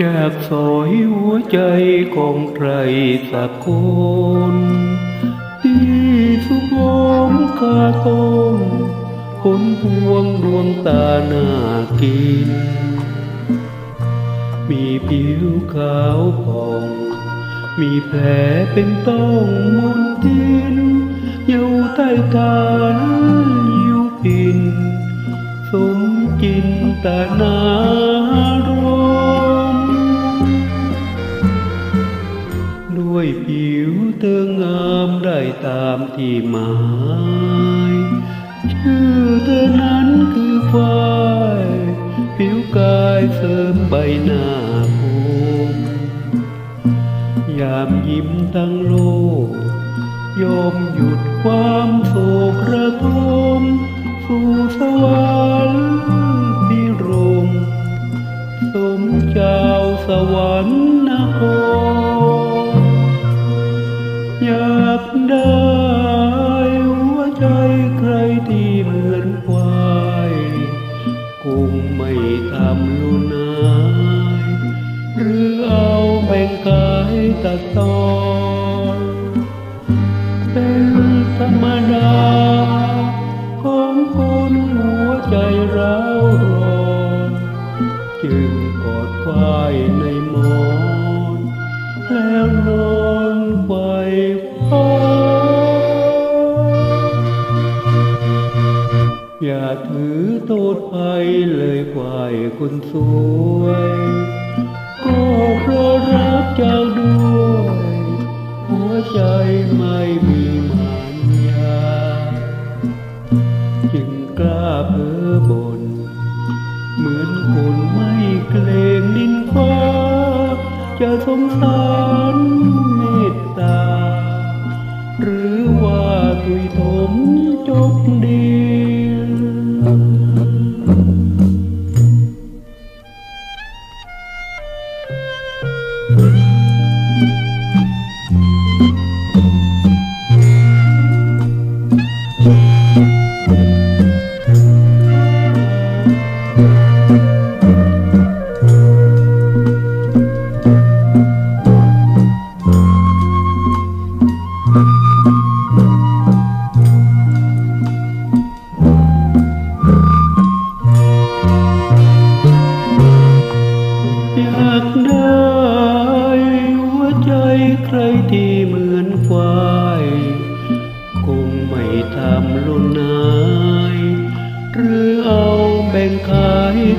อยากสอยหัวใจของใครสักคนที่สุขมคาต้นผลพวงดวงตาหน้ากิน มีผิวขาวผ่อง มีแผลเป็นต้องมนทิน อยู่ใต้ฐานยิวปิน สมจินตนา วยผิวเธองามได้ตามที่หมาย ชื่อเธอนั้นคือฝ้ายผิวกายเสริมใบหน้าคมยามยิ้มทั้งโลก ยอมหยุดความโศกระทมสู่สวรรค์ อยากได้หัวใจใครที่เหมือนควายคงไม่ทำลุนายหรือเอาแบ่งกายตัดตอนเป็นธรรมดา ของคนหัวใจร้าวร้อนจึงกอดควายในหมอนแล้วนอน ไขว่คว้าอย่าถือโทษไปเลยควายคนสวย ก็เพราะรักเจ้าด้วย หัวใจไม่มีมันยา จึงกล้าเพ้อบน เหมือนคนไม่เกรงดินฟ้า จะสงสาร ว่าตุย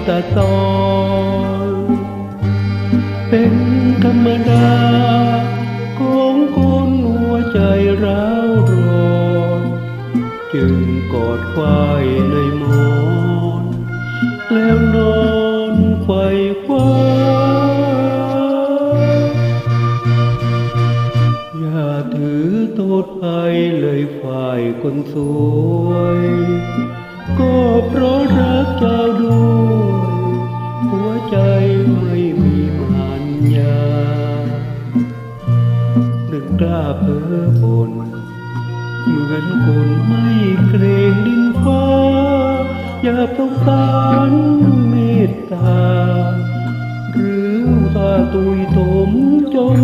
ตาตอนเป็นธรรมดาของคนหัวใจร้าวร้อนจึงกอดควายในมอนแล้วนอนไขว่คว้าอย่าถือโทษไปเลยฝ่ายคนสวย ก็เพราะรักเจ้าด้วยหัว ใจไม่มีมันยานึกกล้าเพ้อบนเหมือนคนไม่เกรงดินฟ้า อย่าต้องการเมตตา หรือตาตุยตมจน